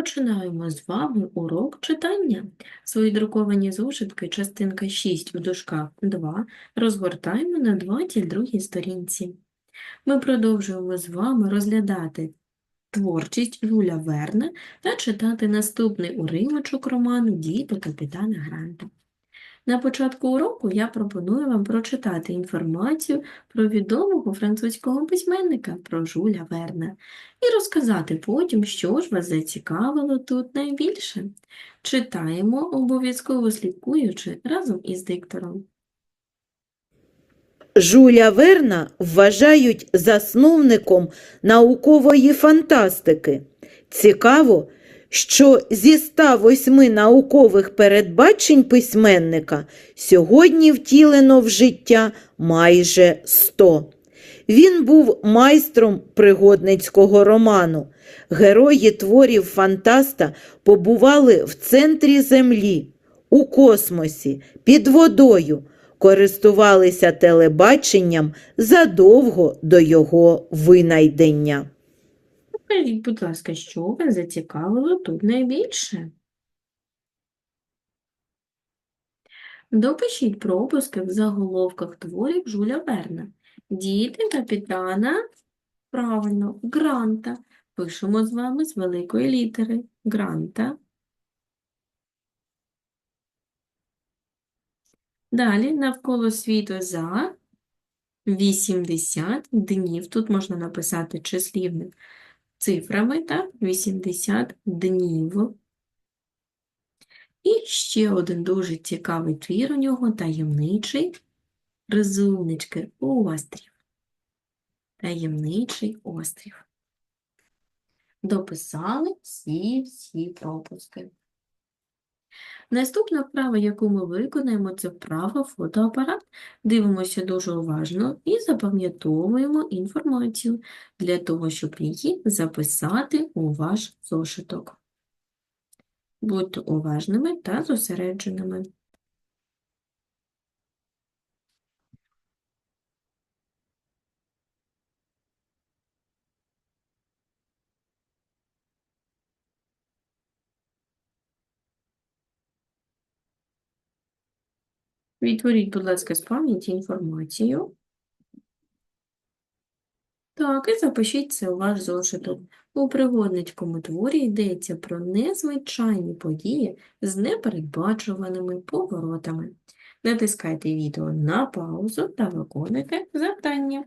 Починаємо з вами урок читання. Свої друковані зошитки, частинка 6 в дужках 2, розгортаємо на 22 сторінці. Ми продовжуємо з вами розглядати творчість Юля Верна та читати наступний уривочок роману «Діти капітана Гранта». На початку уроку я пропоную вам прочитати інформацію про відомого французького письменника про Жюля Верна і розказати потім, що ж вас зацікавило тут найбільше. Читаємо, обов'язково слідкуючи разом із диктором. Жуля Верна вважають засновником наукової фантастики. Цікаво, що зі 108 наукових передбачень письменника сьогодні втілено в життя майже 100. Він був майстром пригодницького роману. Герої творів фантаста побували в центрі землі, у космосі, під водою, користувалися телебаченням задовго до його винайдення. Скажіть, будь ласка, що вас зацікавило тут найбільше? Допишіть пропуски в заголовках творів Жуля Верна. Діти капітана, правильно, Гранта. Пишемо з вами з великої літери Гранта. Далі навколо світу за 80 днів. Тут можна написати числівник цифрами, так? 80 днів. І ще один дуже цікавий твір у нього таємничий розумнички острів. Таємничий острів. Дописали всі-всі пропуски. Наступна вправа, яку ми виконаємо, це вправа фотоапарат. Дивимося дуже уважно і запам'ятовуємо інформацію для того, щоб її записати у ваш зошиток. Будьте уважними та зосередженими. Відтворіть, будь ласка, з пам'яті інформацію. Так, і запишіть це у ваш зошиток. У пригодницькому творі йдеться про незвичайні події з непередбачуваними поворотами. Натискайте відео на паузу та виконуйте завдання.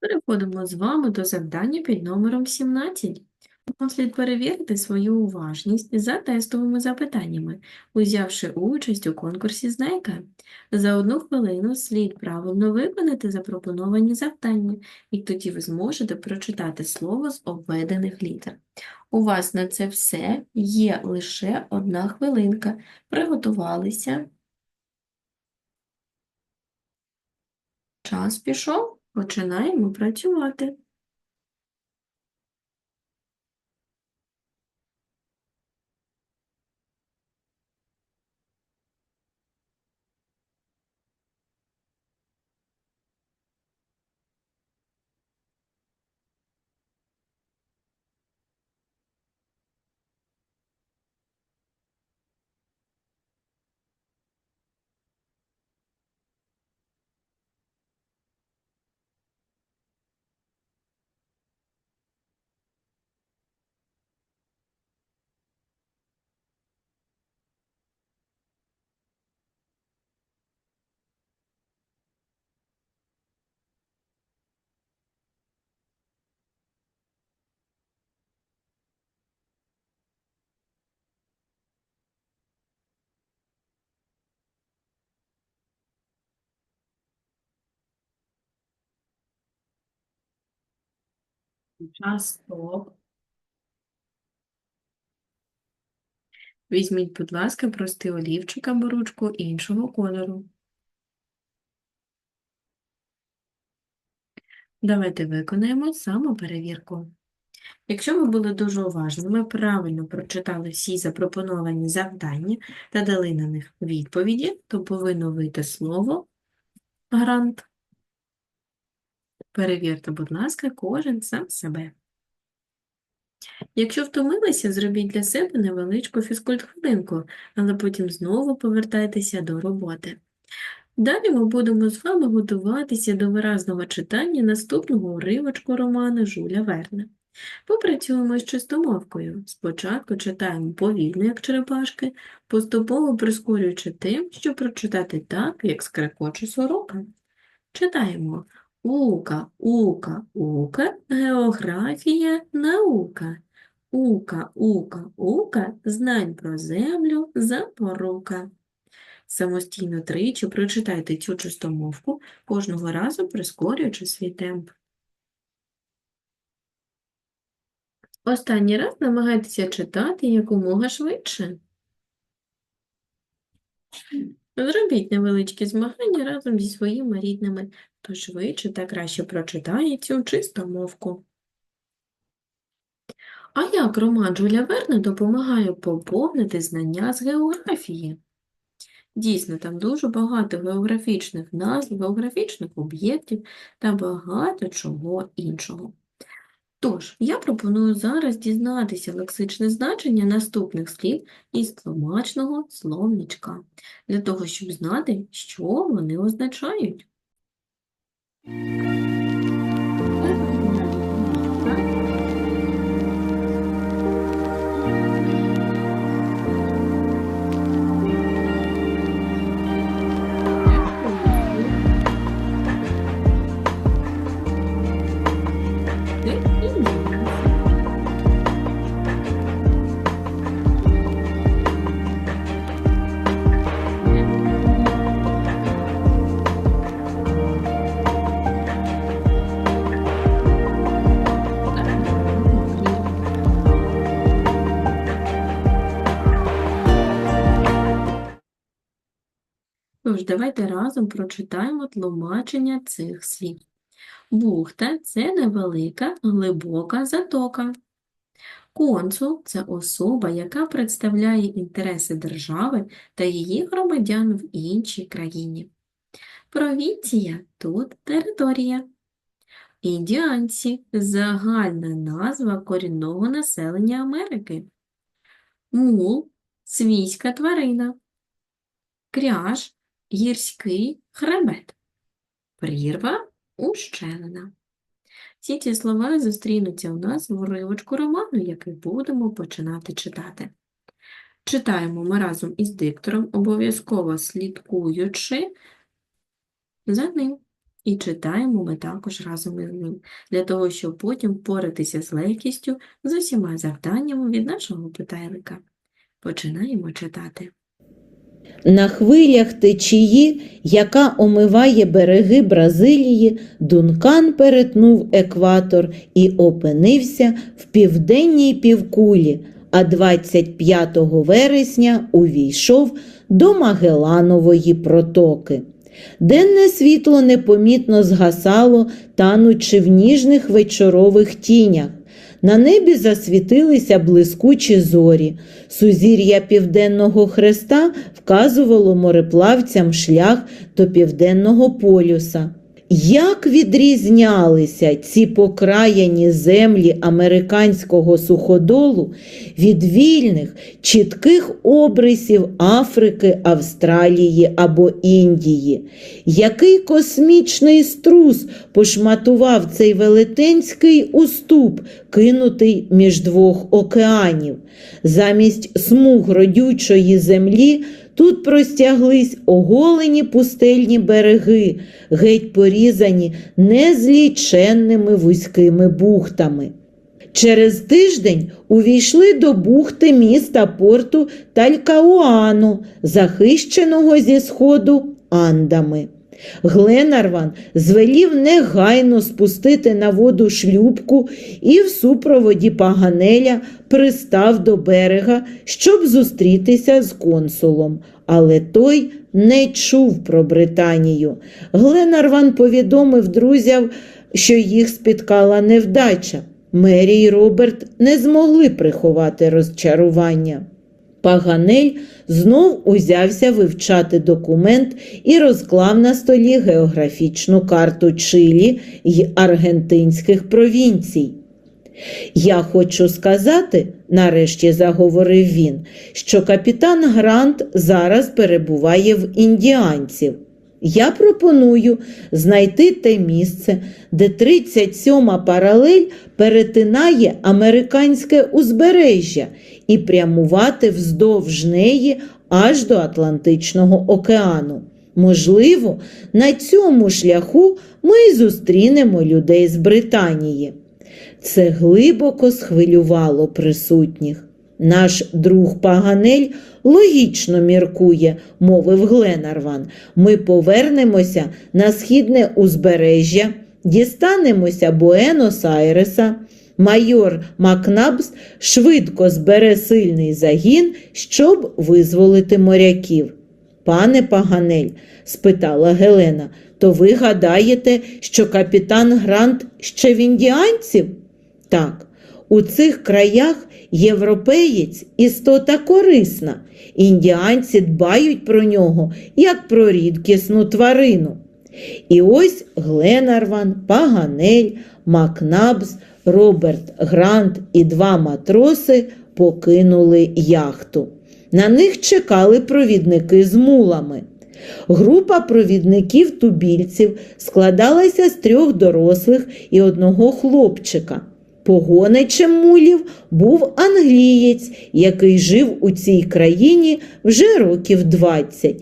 Переходимо з вами до завдання під номером 17. Вам слід перевірити свою уважність за тестовими запитаннями, узявши участь у конкурсі «Знайка». За одну хвилину слід правильно виконати запропоновані завдання, і тоді ви зможете прочитати слово з обведених літер. У вас на це все є лише одна хвилинка. Приготувалися. Час пішов. Починаємо працювати. Час стоп. Візьміть, будь ласка, простий олівчик або ручку іншого кольору. Давайте виконаємо самоперевірку. Якщо ви були дуже уважними, правильно прочитали всі запропоновані завдання та дали на них відповіді, то повинно вийти слово грант. Перевірте, будь ласка, кожен сам себе. Якщо втомилися, зробіть для себе невеличку фізкульт-хвилинку, але потім знову повертайтеся до роботи. Далі ми будемо з вами готуватися до виразного читання наступного уривочку роману Жуля Верна. Попрацюємо з чистомовкою. Спочатку читаємо повільно, як черепашки, поступово прискорюючи тим, щоб прочитати так, як скрекоче сорока. Читаємо Ука, ука, ука, географія, наука. Ука, ука, ука, знань про землю, запорука. Самостійно тричі прочитайте цю чистомовку, кожного разу прискорюючи свій темп. Останній раз намагайтеся читати якомога швидше. Зробіть невеличкі змагання разом зі своїми рідними, хто швидше та краще прочитає цю чистомовку. А як роман Жуля Верна допомагає поповнити знання з географії? Дійсно, там дуже багато географічних назв, географічних об'єктів та багато чого іншого. Тож, я пропоную зараз дізнатися лексичне значення наступних слів із тлумачного словничка, для того, щоб знати, що вони означають. Давайте разом прочитаємо тлумачення цих слів. Бухта – це невелика, глибока затока. Консул – це особа, яка представляє інтереси держави та її громадян в іншій країні. Провінція – тут територія. Індіанці – загальна назва корінного населення Америки. Мул – свійська тварина. Кряж – гірський хребет. Прірва – ущелина. Всі ці слова зустрінуться у нас в уривочку роману, який будемо починати читати. Читаємо ми разом із диктором, обов'язково слідкуючи за ним. І читаємо ми також разом із ним, для того, щоб потім впоратися з легкістю з усіма завданнями від нашого питайлика. Починаємо читати. На хвилях течії, яка омиває береги Бразилії, Дункан перетнув екватор і опинився в південній півкулі, а 25 вересня увійшов до Магеланової протоки. Денне світло непомітно згасало, танучи в ніжних вечорових тінях. На небі засвітилися блискучі зорі. Сузір'я Південного Хреста вказувало мореплавцям шлях до Південного полюса. Як відрізнялися ці покраяні землі американського суходолу від вільних, чітких обрисів Африки, Австралії або Індії? Який космічний струс пошматував цей велетенський уступ, кинутий між двох океанів? Замість смуг родючої землі Тут простяглись оголені пустельні береги, геть порізані незліченними вузькими бухтами. Через тиждень увійшли до бухти міста порту Талькауану, захищеного зі сходу Андами. Гленарван звелів негайно спустити на воду шлюбку і в супроводі Паганеля пристав до берега, щоб зустрітися з консулом. Але той не чув про Британію. Гленарван повідомив друзям, що їх спіткала невдача. Мері й Роберт не змогли приховати розчарування. Паганель знов узявся вивчати документ і розклав на столі географічну карту Чилі й аргентинських провінцій. Я хочу сказати, нарешті заговорив він, що капітан Грант зараз перебуває в індіанців. Я пропоную знайти те місце, де 37-ма паралель перетинає американське узбережжя і прямувати вздовж неї аж до Атлантичного океану. Можливо, на цьому шляху ми й зустрінемо людей з Британії. Це глибоко схвилювало присутніх. Наш друг Паганель логічно міркує, мовив Гленарван. Ми повернемося на східне узбережжя, дістанемося Буенос-Айреса. Майор Макнабс швидко збере сильний загін, щоб визволити моряків. Пане Паганель, спитала Гелена, то ви гадаєте, що капітан Грант ще в індіанців? Так, у цих краях європеєць істота корисна. Індіанці дбають про нього, як про рідкісну тварину. І ось Гленарван, Паганель, Макнабс, Роберт Грант і два матроси покинули яхту. На них чекали провідники з мулами. Група провідників тубільців складалася з трьох дорослих і одного хлопчика. Погоничем мулів був англієць, який жив у цій країні вже років 20.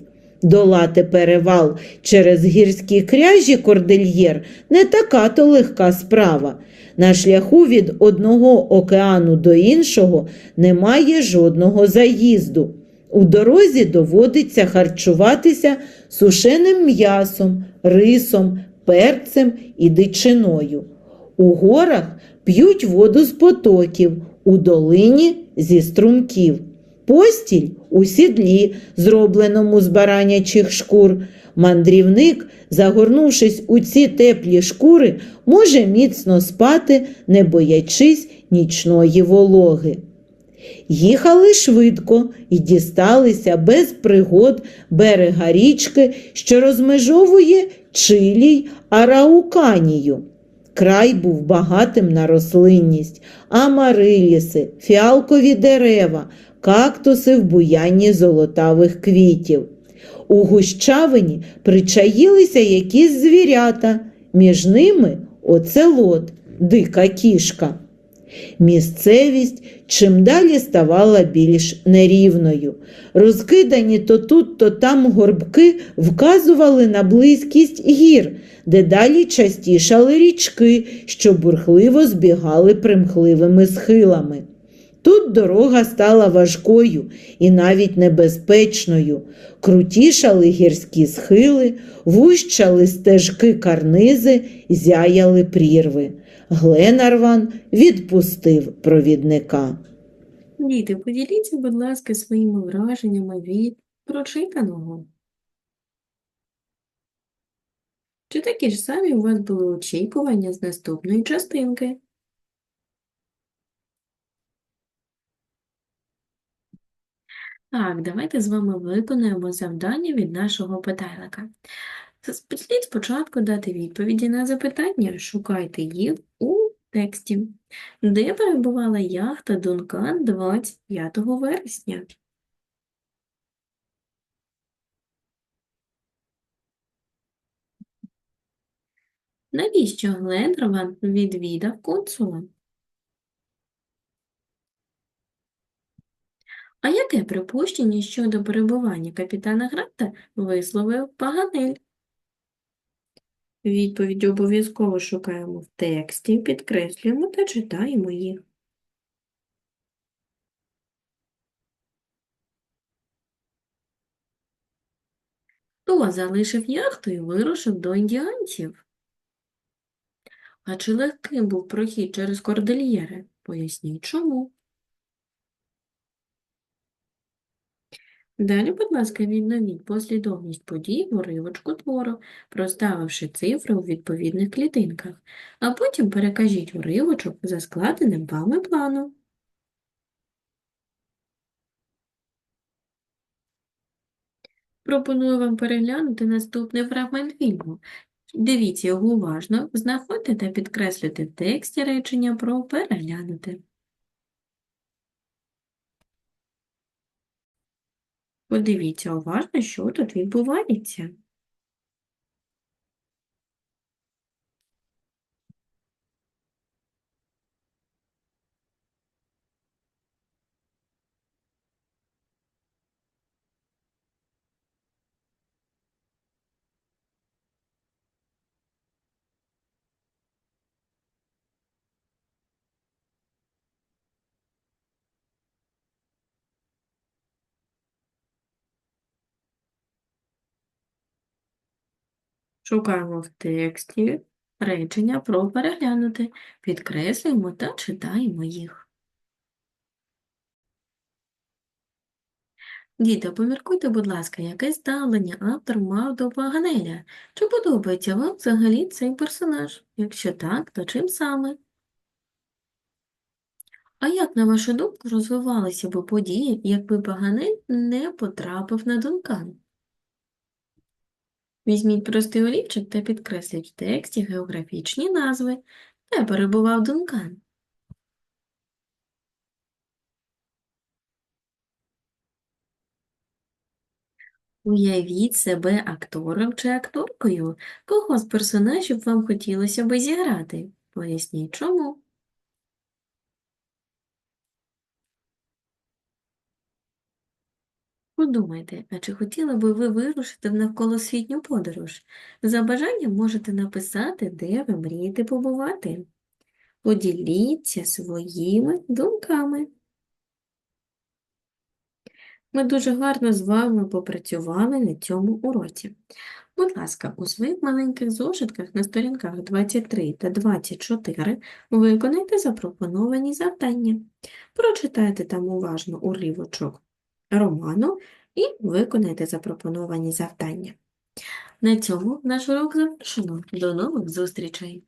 Долати перевал через гірські кряжі кордильєр не така то легка справа. На шляху від одного океану до іншого немає жодного заїзду. У дорозі доводиться харчуватися сушеним м'ясом, рисом, перцем і дичиною. У горах п'ють воду з потоків, у долині зі струмків. Постіль у сідлі, зробленому з баранячих шкур. Мандрівник, загорнувшись у ці теплі шкури, може міцно спати, не боячись нічної вологи. Їхали швидко і дісталися без пригод берега річки, що розмежовує Чилій Арауканію. Край був багатим на рослинність, амариліси, фіалкові дерева, кактуси в буянні золотавих квітів. У гущавині причаїлися якісь звірята, між ними оцелот, дика кішка. Місцевість чим далі ставала більш нерівною. Розкидані то тут, то там горбки вказували на близькість гір, де далі частішали річки, що бурхливо збігали примхливими схилами. Тут дорога стала важкою і навіть небезпечною. Крутішали гірські схили, вущали стежки карнизи, зяяли прірви. Гленарван відпустив провідника. Діти, поділіться, будь ласка, своїми враженнями від прочитаного. Чи такі ж самі у вас були очікування з наступної частинки? Так, давайте з вами виконаємо завдання від нашого питайлика. Слід спочатку дати відповіді на запитання, шукайте їх у тексті. Де перебувала яхта Дункан 25 вересня? Навіщо Глендрван відвідав консула? А яке припущення щодо перебування капітана Гранта висловив Паганель? Відповідь обов'язково шукаємо в тексті, підкреслюємо та читаємо їх. Хто залишив яхту і вирушив до індіанців? А чи легким був прохід через кордильєри? Поясніть чому. Далі, будь ласка, відновіть послідовність подій в уривочку твору, проставивши цифри у відповідних клітинках, а потім перекажіть уривочок за складеним вами планом. Пропоную вам переглянути наступний фрагмент фільму. Дивіться його уважно, знаходьте та підкреслюйте в тексті речення про переглянути. Подивіться уважно, що тут відбувається. Шукаємо в тексті речення про переглянути, підкреслюємо та читаємо їх. Діти, поміркуйте, будь ласка, яке ставлення автор мав до Паганеля? Чи подобається вам взагалі цей персонаж? Якщо так, то чим саме? А як, на вашу думку, розвивалися б події, якби Паганель не потрапив на Дункан? Візьміть простий олівчик та підкресліть в тексті географічні назви, де перебував Дункан. Уявіть себе актором чи акторкою. Кого з персонажів вам хотілося би зіграти? Поясніть чому. Подумайте, а чи хотіли би ви вирушити в навколосвітню подорож? За бажанням можете написати, де ви мрієте побувати. Поділіться своїми думками. Ми дуже гарно з вами попрацювали на цьому уроці. Будь ласка, у своїх маленьких зошитках на сторінках 23 та 24 виконайте запропоновані завдання. Прочитайте там уважно уривочок роману і виконайте запропоновані завдання. На цьому наш урок завершено. До нових зустрічей!